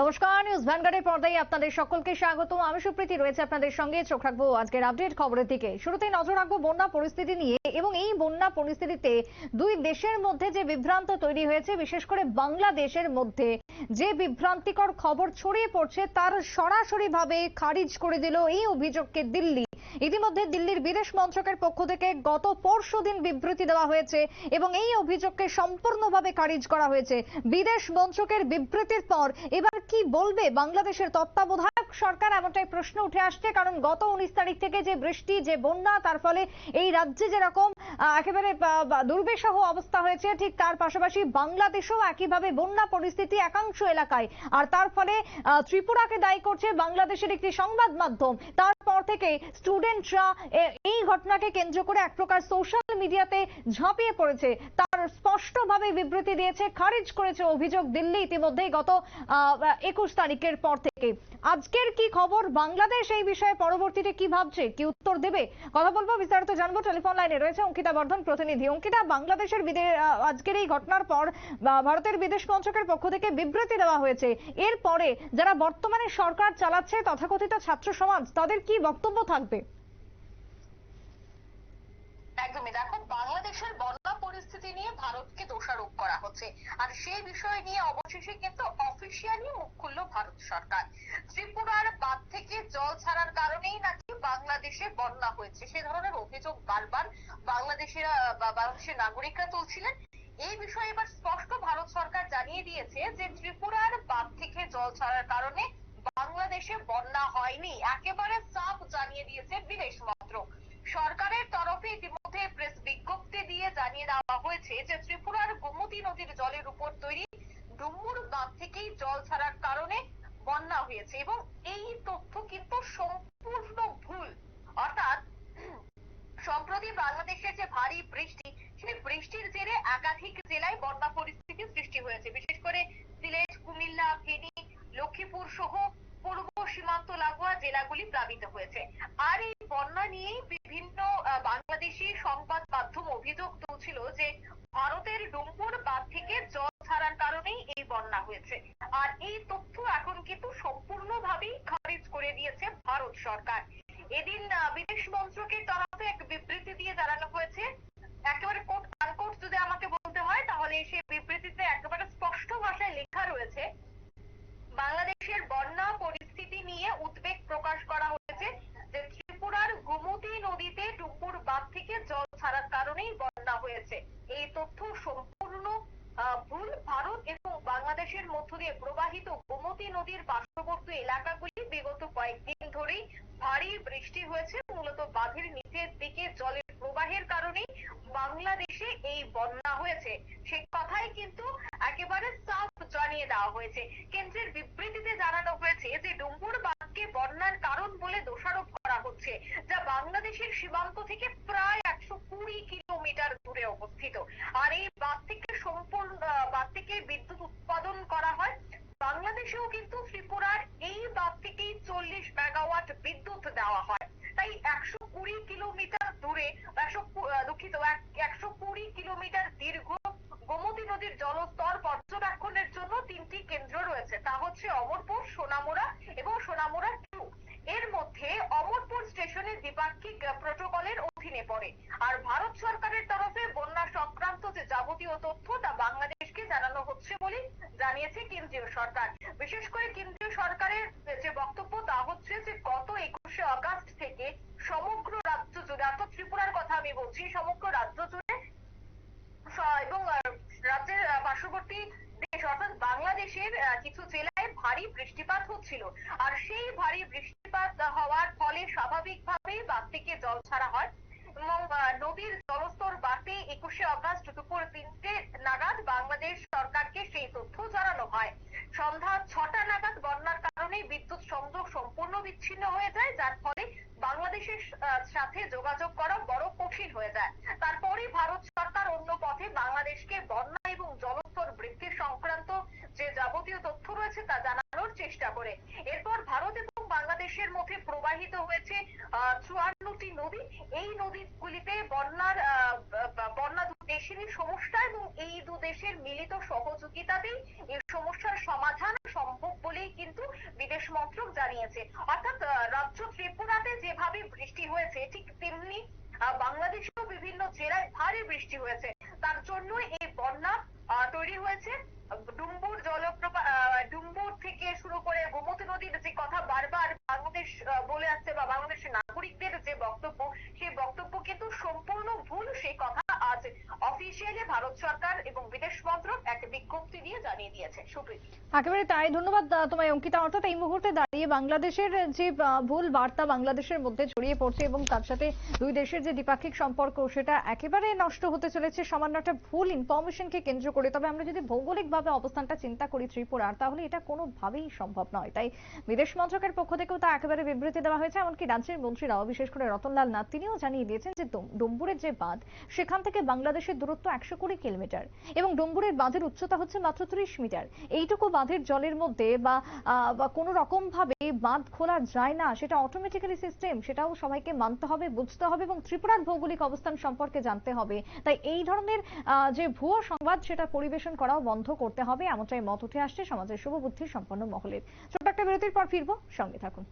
নমস্কার নিউজ ভ্যানগার্ডের পর্দায় আপনাদের সকলকে স্বাগত। আমি সুপ্রীতি, রয়েছে আপনাদের সঙ্গে। চোখ রাখব আজকের আপডেট খবরের দিকে। শুরুতেই নজর রাখব বন্যা পরিস্থিতি নিয়ে এবং এই বন্যা পরিস্থিতিতে দুই দেশের মধ্যে যে বিভ্রান্ত তৈরি হয়েছে, বিশেষ করে বাংলাদেশের মধ্যে যে বিভ্রান্তিকর খবর ছড়িয়ে পড়ছে, তার সরাসরি ভাবে খারিজ করে দিল এই অভিযোগকে দিল্লি। ইতিমধ্যে দিল্লির বিদেশ মন্ত্রকের পক্ষ থেকে গত পরশু দিন বিবৃতি দেওয়া হয়েছে এবং এই অভিযোগকে সম্পূর্ণভাবে খারিজ করা হয়েছে। বিদেশ মন্ত্রকের বিবৃতির পর এবার কি বলবে বাংলাদেশের তত্ত্বাবধায়ক সরকার? এমনটাই প্রশ্ন উঠে আসছে, কারণ গত উনিশ তারিখ থেকে যে বৃষ্টি, যে বন্যা, তার ফলে এই রাজ্যে যেরকম একেবারে দুর্বিষহ অবস্থা হয়েছে, ঠিক তার পাশাপাশি বাংলাদেশেও একইভাবে বন্যা পরিস্থিতি একাংশ এলাকায়। আর তার ফলে ত্রিপুরাকে দায়ী করছে বাংলাদেশের একটি সংবাদ মাধ্যম। তারপর থেকে স্টুডেন্টরা এই ঘটনাকে কেন্দ্র করে এক প্রকার সোশ্যাল মিডিয়াতে ঝাঁপিয়ে পড়েছে। তার স্পষ্টভাবে বিবৃতি দিয়েছে, খারিজ করেছে অভিযোগ দিল্লি ইতিমধ্যেই গত একুশ তারিখের পর থেকে। আজকের কি খবর? বাংলাদেশ এই বিষয়ে পরবর্তীতে কি ভাবছে? কি উত্তর দেবে? কথা বলব, বিস্তারিত জানব। টেলিফোন লাইনে রয়েছে অঙ্কিতা বর্ধন, প্রতিনিধি। অঙ্কিতা, বাংলাদেশের আজকের এই ঘটনার পর ভারতের বিদেশ মন্ত্রকের পক্ষ থেকে বিবৃতি দেওয়া হয়েছে। এরপরে যারা বর্তমানে সরকার চালাচ্ছে তথাকথিত ছাত্র সমাজ, তাদের কি বক্তব্য থাকবে? একদমই। দেখো বাংলাদেশের বন্যা পরিস্থিতি নিয়ে ভারতকে দোষারোপ করা হচ্ছে। আর সেই বিষয় নিয়ে অবশেষে কিন্তু অফিসিয়ালি মুখ খুলল ভারত সরকার। ত্রিপুরার বাঁধ থেকে জল ছাড়ার কারণেই নাকি বাংলাদেশে বন্যা হয়েছে। সে ধরনের অভিযোগ বারবার বাংলাদেশের বাংলাদেশের নাগরিকরা তুলছিলেন। এই বিষয়ে এবার স্পষ্ট ভারত সরকার জানিয়ে দিয়েছে যে ত্রিপুরার বাঁধ থেকে জল ছাড়ার কারণে বাংলাদেশে বন্যা হয়নি। একেবারে সাফ জানিয়ে দিয়েছে বিদেশ মন্ত্রক সরকারের তরফে ইতিমধ্যে প্রেস বিজ্ঞপ্তি দিয়ে জানিয়ে দেওয়া হয়েছে যে ত্রিপুরার গোমতী নদীর জলের উপর তৈরি ডুমুর বাঁধ থেকেই জল ছাড়ার কারণে বন্যা হয়েছে এবং এই তথ্য কিন্তু সম্পূর্ণ ভুল। অর্থাৎ সম্প্রতি বাংলাদেশের যে ভারী বৃষ্টি বৃষ্টির জেরে একাধিক জেলায় বন্যা পরিস্থিতি সৃষ্টি হয়েছে। বিশেষ করে সিলেট, কুমিল্লা, ফেনী, লক্ষ্মীপুর সহ পূর্ব সীমান্ত লাগোয়া জেলাগুলি প্লাবিত হয়েছে। আর এই বন্যা নিয়েই বিভিন্ন বাংলাদেশি সংবাদ মাধ্যম অভিযোগ তুলছিল যে ভারতের ডুম্পুর বাঁধ থেকে জল ছাড়ার কারণেই এই বন্যা হয়েছে। আর এই তথ্য এখন কিন্তু সম্পূর্ণভাবেই খারিজ করে দিয়েছে ভারত সরকার। এদিন বিদেশ মন্ত্রকের তরফে এক বিবৃতি দিয়ে জানানো হয়েছে একেবারে কোট আনকোট যদি আমাকে বলতে হয়, তাহলে সেই বিবৃতিতে একেবারে স্পষ্ট ভাষায় লেখা রয়েছে, বাংলাদেশের বন্যা পরিস্থিতি নিয়ে উদ্বেগ প্রকাশ করা হয়েছে যে ত্রিপুরার গোমতী নদীতে ডুম্পুর বাঁধ থেকে জল ছাড়ার কারণেই বন্যা হয়েছে। এই তথ্য সম্পূর্ণ ভুল। ভারত এবং বাংলাদেশের মধ্য দিয়ে প্রবাহিত গোমতী নদীর পার্শ্ববর্তী এলাকাগুলি বিগত কয়েকদিন ধরেই ভারী বৃষ্টি হয়েছে। মূলত বাঁধের নিচের দিকে জলের প্রবাহের কারণেই বাংলাদেশে এই বন্যা হয়েছে। সে কথাই কিন্তু একেবারে সাফ জানিয়ে দেওয়া হয়েছে। কেন্দ্রের বিবৃতিতে জানানো হয়েছে যে ডুম্বুর বাঁধকে বন্যার কারণ বলে দোষারোপ করা হচ্ছে, যা বাংলাদেশের সীমান্ত থেকে প্রায় একশো কুড়ি কিলোমিটার দূরে অবস্থিত আর এই বাঁধ থেকে সম্পূর্ণ আহ, বাঁধ থেকে বিদ্যুৎ উৎপাদন করা হয় বাংলাদেশেও কিন্তু ত্রিপুরার এই বাঁধ থেকেই চল্লিশ মেগাওয়াট বিদ্যুৎ দেওয়া হয় তাই একশো কুড়ি কিলোমিটার দূরে একশো কু- আহ, দুঃখিত এক- একশো কুড়ি কিলোমিটার দীর্ঘ গোমতী নদীর জলস্তর পর্যবেক্ষণের জন্য তিনটি কেন্দ্র রয়েছে তা হচ্ছে অমরপুর, সোনামুড়া এবং সোনামুড়া টু এর মধ্যে অমরপুর স্টেশনে দ্বিপাক্ষিক প্রোটোকলের অধীনে পড়ে। আর ভারত সরকারের তরফে বন্যা সংক্রান্ত যে যাবতীয় তথ্য তা বাংলাদেশকে জানানো হচ্ছে বলে জানিয়েছে কেন্দ্রীয় সরকার। বিশেষ করে কেন্দ্রীয় সরকারের যে বক্তব্য তা হচ্ছে যে, গত একুশে আগস্ট থেকে সমগ্র রাজ্য জুড়ে, অর্থাৎ ত্রিপুরার কথা আমি বলছি, সমগ্র রাজ্য জুড়ে এবং রাজ্যের পার্শ্ববর্তী দেশ, অর্থাৎ বাংলাদেশের কিছু জেলায় ভারী বৃষ্টিপাত হচ্ছিল। আর সেই ভারী বৃষ্টিপাত হওয়ার ফলে স্বাভাবিকভাবেই বাঁধ থেকে জল ছাড়া হয়। এবং নদীর জলস্তর বাড়তে একুশে আগস্ট দুপুর তিনটে নাগাদ বাংলাদেশ সরকারকে সেই তথ্য জানানো হয়। সন্ধ্যা ছটা নাগাদ বন্যার কারণে বিদ্যুৎ সংযোগ সম্পূর্ণ বিচ্ছিন্ন হয়ে যায়, যার ফলে বাংলাদেশের সাথে যোগাযোগ করা বড় কঠিন হয়ে যায়। তারপরেই ভারত সরকার অন্য পথে বাংলাদেশকে বন্যা এবং জলস্তর বৃদ্ধি সংক্রান্ত যে যাবতীয় তথ্য রয়েছে তা জানানোর চেষ্টা করে। এরপর ভারত এবং বাংলাদেশের মধ্যে প্রবাহিত হয়েছে চুয়ান্নটি নদী। এই নদীগুলিতে বন্যার বন্যা দু দেশেরই সমস্যা এবং এই দু দেশের মিলিত সহযোগিতাতেই এই সমস্যার সমাধান সম্ভব বলেই মন্ত্রক জানিয়েছে। অর্থাৎ রাজ্য ত্রিপুরাতে যেভাবে বৃষ্টি হয়েছে, ঠিক তেমনি বাংলাদেশেও বিভিন্ন জেলায় ভারী বৃষ্টি হয়েছে। তার জন্য এই বন্যা তৈরি হয়েছে। ডুম্বুর জলপ্রপাত ডুম্বুর থেকে শুরু করে গোমতী নদীর যে কথা বারবার বাংলাদেশ বলে আসছে বা বাংলাদেশের নাগরিকদের যে বক্তব্য, সেই বক্তব্য কিন্তু সম্পূর্ণ ভুল। সেই কথা আজ অফিসিয়ালি ভারত সরকার এবং বিদেশ মন্ত্রক এক বিজ্ঞপ্তি দিয়ে জানিয়ে দিয়েছে। সুপ্রীতি। একেবারে তাই, ধন্যবাদ তোমায় অঙ্কিতা। অর্থাৎ এই মুহূর্তে দাঁড়িয়ে বাংলাদেশের যে ভুল বার্তা বাংলাদেশের মধ্যে ছড়িয়ে পড়ছে এবং তার সাথে দুই দেশের যে দ্বিপাক্ষিক সম্পর্ক, সেটা একেবারে নষ্ট হতে চলেছে। সামান্য একটা ভুল ইনফরমেশনকে কেন্দ্র করে। তবে আমরা যদি ভৌগোলিকভাবে অবস্থানটা চিন্তা করি ত্রিপুরার, তাহলে এটা কোনোভাবেই সম্ভব নয়। তাই বিদেশ মন্ত্রকের পক্ষ থেকেও তা একেবারে বিবৃতি দেওয়া হয়েছে। এমনকি রাজ্যের মন্ত্রীরাও, বিশেষ করে রতনলাল নাথ, তিনিও জানিয়ে দিয়েছেন যে ডুম- ডুম্বুরের যে বাঁধ, সেখান থেকে বাংলাদেশের দূরত্ব একশো কুড়ি কিলোমিটার এবং ডুম্বুরের বাঁধের উচ্চতা হচ্ছে মাত্র ত্রিশ মিটার। এইটুকু বাঁধের জলের মধ্যে বা কোনো রকম ভাবে বাঁধ খোলা যায় না, সেটা অটোমেটিক্যালি সিস্টেম সেটাও সবাইকে মানতে হবে, বুঝতে হবে এবং ত্রিপুরার ভৌগোলিক অবস্থান সম্পর্কে জানতে হবে। তাই এই ধরনের যে ভুয়ো সংবাদ সেটা পরিবেশন করাও বন্ধ করতে হবে, এমনটাই মত উঠে আসছে সমাজের শুভবুদ্ধি সম্পন্ন মহলের। ছোট্ট একটা বিরতির পর ফিরবো, সঙ্গে থাকুন।